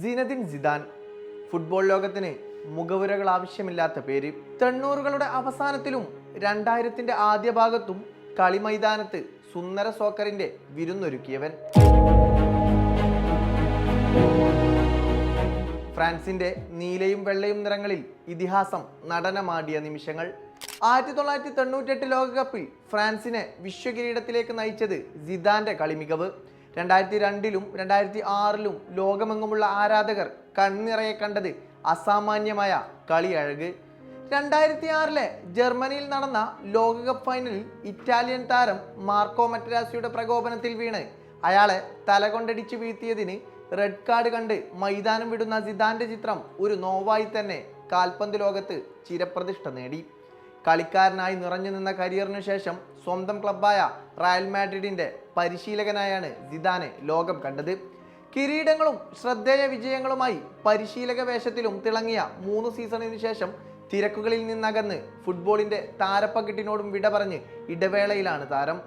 Zinedine ജിദാൻ football ലോകത്തിന് മുഖവുരകൾ ആവശ്യമില്ലാത്ത പേര്. തൊണ്ണൂറുകളുടെ അവസാനത്തിലും രണ്ടായിരത്തിന്റെ ആദ്യ ഭാഗത്തും കളിമൈതാനത്ത് സുന്ദര സോക്കറിന്റെ വിരുന്നൊരുക്കിയവൻ. ഫ്രാൻസിന്റെ നീലയും വെള്ളയും നിറങ്ങളിൽ ഇതിഹാസം നടനമാടിയ നിമിഷങ്ങൾ. ആയിരത്തി തൊള്ളായിരത്തി തൊണ്ണൂറ്റെട്ട് ലോകകപ്പിൽ ഫ്രാൻസിനെ വിശ്വകിരീടത്തിലേക്ക് നയിച്ചത് ജിദാന്റെ കളിമികവ്. രണ്ടായിരത്തി രണ്ടിലും രണ്ടായിരത്തി ആറിലും ലോകമെങ്ങുമുള്ള ആരാധകർ കണ്ണിറയെ കണ്ടത് അസാമാന്യമായ കളിയഴക്. രണ്ടായിരത്തി ആറിലെ ജർമ്മനിയിൽ നടന്ന ലോകകപ്പ് ഫൈനലിൽ ഇറ്റാലിയൻ താരം മാർക്കോ മറ്റരാസിയുടെ പ്രകോപനത്തിൽ വീണ്. അയാളെ തലകൊണ്ടടിച്ച് വീഴ്ത്തിയതിന് റെഡ് കാർഡ് കണ്ട് മൈതാനം വിടുന്ന സിദാന്റെ ചിത്രം ഒരു നോവായി തന്നെ കാൽപന്ത് ലോകത്ത് ചിരപ്രതിഷ്ഠ നേടി. കളിക്കാരനായി നിറഞ്ഞു നിന്ന കരിയറിനു ശേഷം സ്വന്തം ക്ലബായ റയൽ മാഡ്രിഡിന്റെ പരിശീലകനായാണ് സിദാനെ ലോകം കണ്ടത്. കിരീടങ്ങളും ശ്രദ്ധേയ വിജയങ്ങളുമായി പരിശീലക വേഷത്തിലും തിളങ്ങിയ മൂന്ന് സീസണിനു ശേഷം തിരക്കുകളിൽ നിന്നകന്ന് ഫുട്ബോളിന്റെ താരപ്പകിട്ടിനോടും വിട പറഞ്ഞ് ഇടവേളയിലാണ് താരം.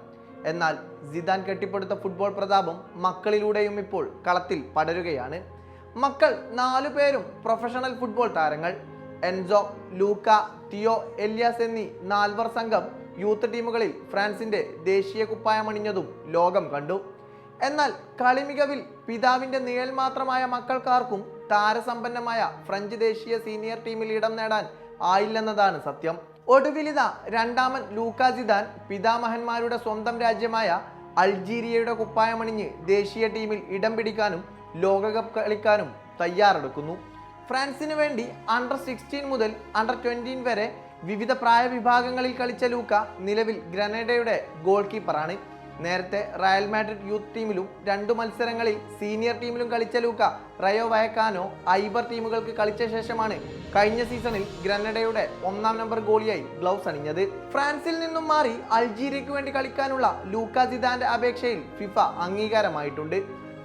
എന്നാൽ സിദാൻ കെട്ടിപ്പടുത്ത ഫുട്ബോൾ പ്രതാപം മക്കളിലൂടെയും ഇപ്പോൾ കളത്തിൽ പടരുകയാണ്. മക്കൾ നാലു പേരും പ്രൊഫഷണൽ ഫുട്ബോൾ താരങ്ങൾ. എൻസോ ലൂക്ക ടിയോ എല്യാസ് എന്നീ നാൽവർ സംഘം യൂത്ത് ടീമുകളിൽ ഫ്രാൻസിന്റെ ദേശീയ കുപ്പായമണിഞ്ഞതും ലോകം കണ്ടു. എന്നാൽ കളിമികവിൽ പിതാവിന്റെ നിഴൽ മാത്രമായ മക്കൾക്കാർക്കും താരസമ്പന്നമായ ഫ്രഞ്ച് ദേശീയ സീനിയർ ടീമിൽ ഇടം നേടാൻ ആയില്ലെന്നതാണ് സത്യം. ഒടുവിലിത രണ്ടാമൻ ലൂക്കാസിദാൻ പിതാമഹന്മാരുടെ സ്വന്തം രാജ്യമായ അൾജീരിയയുടെ കുപ്പായമണിഞ്ഞ് ദേശീയ ടീമിൽ ഇടം പിടിക്കാനും ലോകകപ്പ് കളിക്കാനും തയ്യാറെടുക്കുന്നു. ഫ്രാൻസിന് വേണ്ടി അണ്ടർ സിക്സ്റ്റീൻ മുതൽ അണ്ടർ ട്വന്റീൻ വരെ വിവിധ പ്രായ വിഭാഗങ്ങളിൽ കളിച്ച ലൂക്ക നിലവിൽ ഗ്രനേഡയുടെ ഗോൾ കീപ്പറാണ് നേരത്തെ റയൽ മാഡ്രിഡ് യൂത്ത് ടീമിലും രണ്ടു മത്സരങ്ങളിൽ സീനിയർ ടീമിലും കളിച്ച ലൂക്ക റയോ വയക്കാനോ ഐബർ ടീമുകൾക്ക് കളിച്ച ശേഷമാണ് കഴിഞ്ഞ സീസണിൽ ഗ്രനഡയുടെ ഒന്നാം നമ്പർ ഗോളിയായി ഗ്ലൗസ് അണിഞ്ഞത്. ഫ്രാൻസിൽ നിന്നും മാറി അൾജീരിയയ്ക്ക് വേണ്ടി കളിക്കാനുള്ള ലൂക്ക സിദാന്റെ അപേക്ഷയിൽ ഫിഫ അംഗീകാരമായിട്ടുണ്ട്.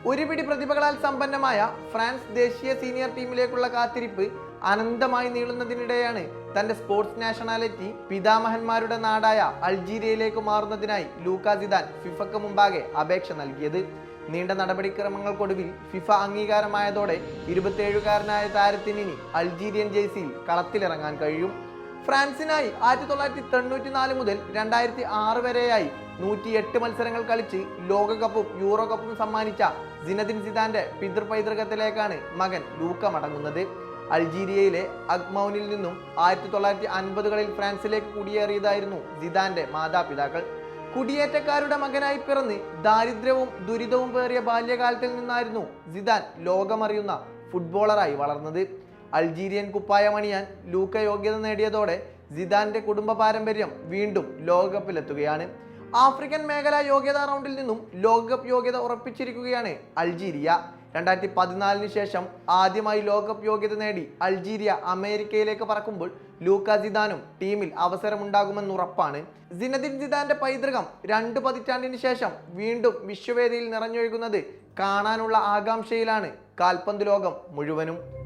ഒരു പിടി പ്രതിഭകളാൽ സമ്പന്നമായ ഫ്രാൻസ് ദേശീയ സീനിയർ ടീമിലേക്കുള്ള കാത്തിരിപ്പ് അനന്തമായി നീളുന്നതിനിടെയാണ് തന്റെ സ്പോർട്സ് നാഷണാലിറ്റി പിതാമഹന്മാരുടെ നാടായ അൾജീരിയയിലേക്ക് മാറുന്നതിനായി ലൂക്ക സിദാൻ ഫിഫക്ക് മുമ്പാകെ അപേക്ഷ നൽകിയത്. നീണ്ട നടപടിക്രമങ്ങൾക്കൊടുവിൽ ഫിഫ അംഗീകാരമായതോടെ ഇരുപത്തിയേഴുകാരനായ താരത്തിന് ഇനി അൾജീരിയൻ ജേഴ്സിയിൽ കളത്തിലിറങ്ങാൻ കഴിയും. ഫ്രാൻസിനായി ആയിരത്തി തൊള്ളായിരത്തി തൊണ്ണൂറ്റി നാല് മുതൽ രണ്ടായിരത്തി ആറ് വരെയായി നൂറ്റിയെട്ട് മത്സരങ്ങൾ കളിച്ച് ലോകകപ്പും യൂറോ കപ്പും സമ്മാനിച്ച സിനദിൻ സിദാന്റെ പിതൃപൈതൃകത്തിലേക്കാണ് മകൻ ലൂക്ക മടങ്ങുന്നത്. അൾജീരിയയിലെ അഗ്മൌനിൽ നിന്നും ആയിരത്തി തൊള്ളായിരത്തി അൻപതുകളിൽ ഫ്രാൻസിലേക്ക് കുടിയേറിയതായിരുന്നു സിദാന്റെ മാതാപിതാക്കൾ. കുടിയേറ്റക്കാരുടെ മകനായി പിറന്ന് ദാരിദ്ര്യവും ദുരിതവും പേറിയ ബാല്യകാലത്തിൽ നിന്നായിരുന്നു സിദാൻ ലോകമറിയുന്ന ഫുട്ബോളറായി വളർന്നത്. അൾജീരിയൻ കുപ്പായമണിയാൻ ലൂക്ക യോഗ്യത നേടിയതോടെ സിദാന്റെ കുടുംബ പാരമ്പര്യം വീണ്ടും ലോകകപ്പിലെത്തുകയാണ്. ആഫ്രിക്കൻ മേഖല യോഗ്യതാ റൗണ്ടിൽ നിന്നും ലോകകപ്പ് യോഗ്യത ഉറപ്പിച്ചിരിക്കുകയാണ് അൾജീരിയ. രണ്ടായിരത്തി പതിനാലിന് ശേഷം ആദ്യമായി ലോകകപ്പ് യോഗ്യത നേടി അൾജീരിയ അമേരിക്കയിലേക്ക് പറക്കുമ്പോൾ ലൂക്ക ജിദാനും ടീമിൽ അവസരമുണ്ടാകുമെന്ന് ഉറപ്പാണ്. ജിനദിൻ ജിദാന്റെ പൈതൃകം രണ്ട് പതിറ്റാണ്ടിന് ശേഷം വീണ്ടും വിശ്വവേദിയിൽ നിറഞ്ഞൊഴുകുന്നത് കാണാനുള്ള ആകാംക്ഷയിലാണ് കാൽപന്ത് ലോകം മുഴുവനും.